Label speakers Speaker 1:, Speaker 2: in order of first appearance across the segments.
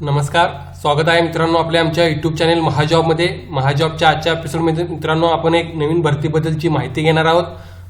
Speaker 1: नमस्कार स्वागत आहे मित्रांनो आपल्या आमच्या यूट्यूब चॅनेल महाजॉबमध्ये महाजॉबच्या आजच्या एपिसोडमध्ये मित्रांनो आपण एक नवीन भरतीबद्दलची माहिती घेणार आहोत.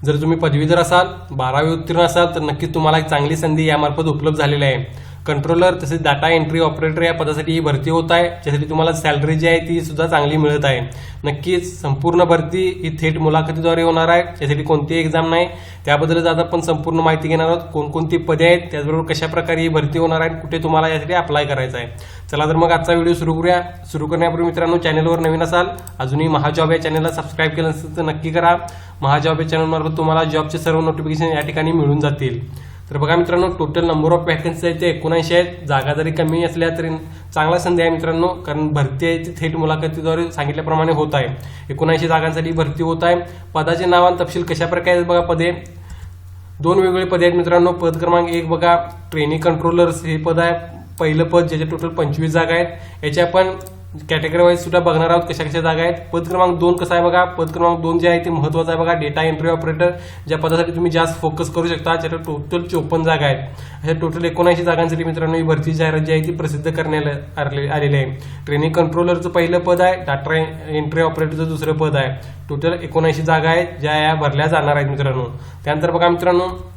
Speaker 1: जर तुम्ही पदवीधर असाल बारावी उत्तीर्ण असाल तर नक्कीच तुम्हाला एक चांगली संधी यामार्फत उपलब्ध झालेली आहे. कंट्रोलर तसेच डाटा एंट्री ऑपरेटर या पदासाठी ही भरती होत आहे. ज्यासाठी तुम्हाला सॅलरी जी आहे ती सुद्धा चांगली मिळत आहे. नक्कीच संपूर्ण भरती ही थेट मुलाखतीद्वारे होणार आहे. त्यासाठी कोणतीही एक्झाम नाही. त्याबद्दलच आज आपण संपूर्ण माहिती घेणार आहोत. कोणकोणती पदे आहेत त्याचबरोबर कशा प्रकारे ही भरती होणार आहे कुठे तुम्हाला यासाठी अप्लाय करायचं आहे. चला तर मग आजचा व्हिडिओ सुरू करूया. सुरू करण्यापूर्वी मित्रांनो चॅनलवर नवीन असाल अजूनही महाजॉब या चॅनलला सबस्क्राईब केलं नसेल तर नक्की करा. महाजॉब या चॅनलमार्फत तुम्हाला जॉबचे सर्व नोटिफिकेशन या ठिकाणी मिळून जातील. तर बघा मित्रांनो टोटल नंबर ऑफ वॅकन्सी आहे ते एकोणऐंशी आहेत. जागा जरी कमी असल्या तरी चांगला संधी आहे मित्रांनो कारण भरती आहे ती थेट मुलाखतीद्वारे सांगितल्याप्रमाणे होत आहे. एकोणऐंशी जागांसाठी भरती होत आहे. पदाचे नाव आणि तपशील कशा प्रकारे आहेत बघा पदे? दोन वेगवेगळे पदे आहेत मित्रांनो. पद क्रमांक एक बघा ट्रेनिंग कंट्रोलर्स हे पद आहे. पहिलं पद ज्याचे टोटल पंचवीस जागा आहेत. याच्या पण कॅटेगरी वाईज सुद्धा बघणार आहोत कशा कशा जागा आहेत. पद क्रमांक दोन कसा आहे बघा? पद क्रमांक दोन जे आहे ते महत्वाचं आहे बघा. डेटा एंट्री ऑपरेटर ज्या पदासाठी तुम्ही जास्त फोकस करू शकता त्याच्या टोटल चोपन्न जागा आहेत. अशा टोटल एकोणऐंशी जागांसाठी मित्रांनो ही भरती जाहिरात जी आहे ती प्रसिद्ध करण्यात आले- आलेली आहे. ट्रेनिंग कंट्रोलरचं पहिलं पद आहे. डाटा एंट्री ऑपरेटरचं दुसरं पद आहे. टोटल एकोणऐंशी जागा आहेत ज्या या भरल्या जाणार आहेत मित्रांनो. त्यानंतर बघा मित्रांनो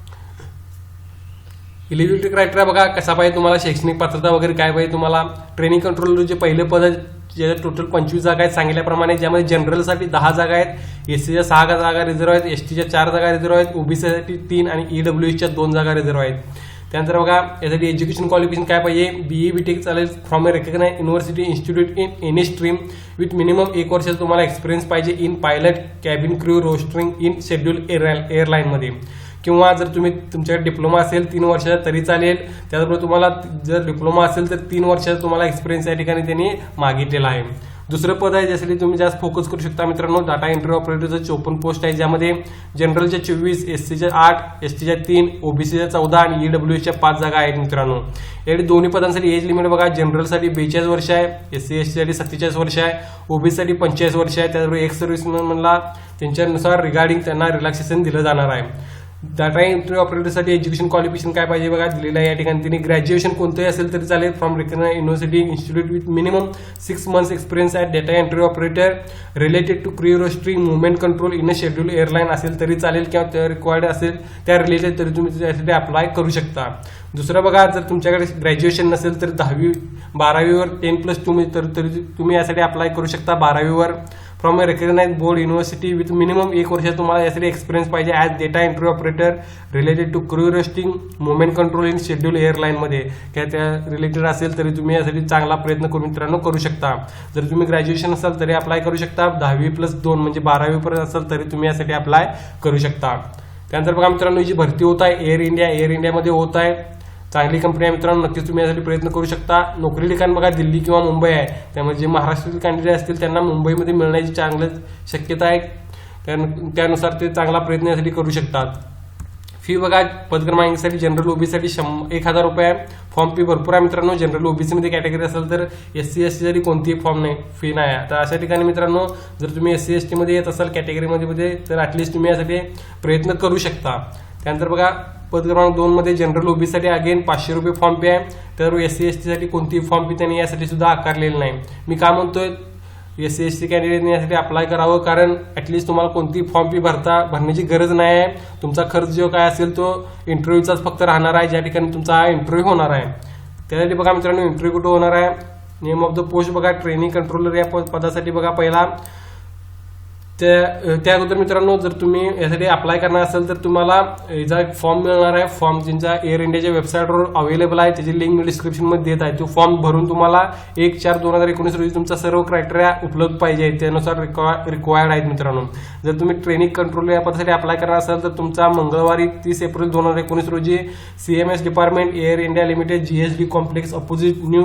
Speaker 1: इलिजिबिलिटी क्रायटेरिया बघा कसा पाहिजे तुम्हाला? शैक्षणिक पात्रता वगैरे काय पाहिजे तुम्हाला? ट्रेनिंग कंट्रोलर जे पद आहे ज्याच्यात टोटल पंचवीस जागा आहेत सांगितल्याप्रमाणे ज्यामध्ये जनरलसाठी दहा जागा आहेत एससीच्या सहा जागा रिझर्व आहेत एसटीच्या चार जागा रिझर्व आहेत ओबीसीसाठी तीन आणि ईडब्ल्यूएसच्या दोन जागा रिझर्व आहेत. त्यानंतर बघा यासाठी एज्युकेशन क्वालिफिकेशन काय पाहिजे? बीई बीटेक चालेल from a recognise university institute in any stream with minimum एक वर्षाचा तुम्हाला एक्सपिरियन्स पाहिजे in pilot cabin crew rostering in schedule एअरलाईनमध्ये किंवा जर तुम्ही तुमच्याकडे डिप्लोमा असेल तीन वर्षाचा तरी चालेल. त्याचबरोबर तुम्हाला जर डिप्लोमा असेल तर तीन वर्षाचा तुम्हाला एक्सपिरियन्स या ठिकाणी त्यांनी मागितलेला आहे. दुसरं पद आहे ज्यासाठी तुम्ही जास्त फोकस करू शकता मित्रांनो डाटा एंट्री ऑपरेटरचं चोपन्न पोस्ट आहे ज्यामध्ये जनरलच्या चोवीस एस सीच्या आठ एस टीच्या तीन ओबीसीच्या चौदा आणि ईडब्ल्यूएसच्या पाच जागा आहेत मित्रांनो. यासाठी दोन्ही पदांसाठी एज लिमिट बघा जनरलसाठी बेचाळीस वर्ष आहे एस सी एससाठी सत्तेचाळीस वर्ष आहे ओबीसीसाठी पंचेचाळीस वर्ष आहे त्याचबरोबर एक सर्व्हिस म्हणला त्यांच्यानुसार रिगार्डिंग त्यांना रिलॅक्सेशन दिलं जाणार आहे. डाटा एंट्री ऑपरेटरसाठी एज्युकेशन क्वालिफिकेशन काय पाहिजे बघा दिलेलं आहे. या ठिकाणी तिने ग्रॅज्युएशन कोणतंही असेल तरी चालेल. From recognise university institute with minimum six months experience at data entry operator related to crew roster movement control in a schedule airline असेल तरी चालेल किंवा त्या रिक्वायर्ड असेल त्या रिलेटेड तरी तुम्ही त्यासाठी अप्लाय करू शकता. दुसरं बघा जर तुमच्याकडे ग्रॅज्युएशन नसेल तर दहावी बारावीवर टेन प्लस तुम्ही तर तरी तुम्ही यासाठी अप्लाय करू शकता. बारावीवर from a recognise board university with minimum एक वर्ष तुम्हाला यासाठी एक्सपिरियन्स पाहिजे as data entry operator related to crew resting movement control in schedule एअरलाईनमध्ये काय त्या रिलेटेड असेल तरी तुम्ही यासाठी चांगला प्रयत्न करून मित्रांनो करू शकता. जर तुम्ही ग्रॅज्युएशन असाल तरी अप्लाय करू शकता. दहावी प्लस दोन म्हणजे बारावीपर्यंत असाल तरी तुम्ही यासाठी अप्लाय करू शकता. त्यानंतर बघा मित्रांनो ही जी भरती होत आहे एअर इंडिया एअर इंडियामध्ये होत आहे. चांगली कंपनी आहे मित्रांनो नक्कीच तुम्ही यासाठी प्रयत्न करू शकता. नोकरी ठिकाण बघा दिल्ली किंवा मुंबई आहे. त्यामुळे जे महाराष्ट्रातील कॅन्डिडेट असतील त्यांना मुंबईमध्ये मिळण्याची चांगली शक्यता आहे. त्यानुसार ते चांगला प्रयत्न यासाठी करू शकतात. फी बघा पद क्रमांकासाठी जनरल ओबीसीसाठी शं एक हजार रुपये आहे. फॉर्म फी भरपूर आहे मित्रांनो. जनरल ओबीसीमध्ये कॅटेगरी असेल तर एस सी एस टी जरी कोणतीही फॉर्म नाही फी नाही आहे. तर अशा ठिकाणी मित्रांनो जर तुम्ही एस सी एस टीमध्ये येत असाल कॅटेगरीमध्ये मध्ये तर ॲटलिस्ट तुम्ही यासाठी प्रयत्न करू शकता. त्यानंतर बघा पद क्रमांक दोन मध्ये जनरल ओबीसाठी अगेन पाचशे रुपये फॉर्म फी आहे. तर एस सी एससाठी कोणतीही फॉर्म फी त्यांनी यासाठी सुद्धा आकारलेली नाही. मी काय म्हणतोय एस सी एस टी कॅन्डिडेटने यासाठी अप्लाय करावं कारण ॲटलिस्ट तुम्हाला कोणती फॉर्म फी भरता भरण्याची गरज नाही आहे. तुमचा खर्च जो काय असेल तो इंटरव्ह्यूचाच फक्त राहणार आहे ज्या ठिकाणी तुमचा हा इंटरव्ह्यू होणार आहे. त्यासाठी बघा मित्रांनो इंटरव्ह्यू कुठं होणार आहे? नेम ऑफ द पोस्ट बघा ट्रेनिंग कंट्रोलर या पदासाठी बघा पहिला. त्या त्या अगोदर मित्रांनो जर तुम्ही यासाठी अप्लाय करणार असेल तर तुम्हाला याचा एक फॉर्म मिळणार आहे. फॉर्म ज्यांच्या एअर इंडियाच्या वेबसाईटवर अवेलेबल आहे त्याची लिंक मी डिस्क्रिप्शनमध्ये देत आहे. तो फॉर्म भरून तुम्हाला एक चार दोन हजार एकोणीस रोजी तुमचा सर्व क्रायटेरिया उपलब्ध पाहिजे त्यानुसार रिक्वायर्ड आहेत मित्रांनो. जर तुम्ही ट्रेनिंग कंट्रोल या पदासाठी अप्लाय करणार असाल तर तुमचा मंगळवारी तीस एप्रिल दोन हजार एकोणीस रोजी CMS department Air India limited GSD complex opposite new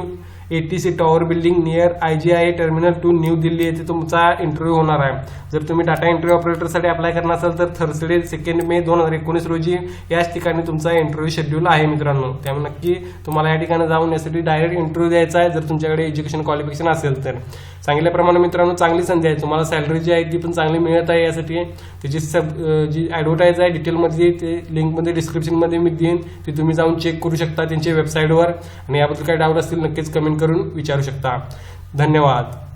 Speaker 1: ATC tower building near I G I terminal two New Delhi येथे तुमचा इंटरव्ह्यू होणार आहे. जर तुम्ही डाटा इंटरव्ह्यू ऑपरेटरसाठी अप्लाय करणार असाल तर थर्सडे सेकंड मे दोन हजार एकोणीस रोजी याच ठिकाणी तुमचा इंटरव्ह्यू शेड्यूल आहे मित्रांनो. त्यामुळे नक्की तुम्हाला या ठिकाणी जाऊन यासाठी डायरेक्ट इंटरव्ह्यू द्यायचा आहे जर तुमच्याकडे एज्युकेशन क्वालिफिकेशन असेल तर. सांगितल्याप्रमाणे मित्रांनो चांगली संधी आहे. तुम्हाला सॅलरी जी आहे ती पण चांगली मिळत आहे यासाठी. त्याची सब जी ॲडव्हर्टाईज आहे डिटेलमध्ये ते लिंकमध्ये डिस्क्रिप्शनमध्ये मी देईन. ते तुम्ही जाऊन चेक करू शकता त्यांच्या वेबसाईटवर आणि याबद्दल काही डाऊट असतील नक्कीच कमेंट करून विचारू शकता. धन्यवाद.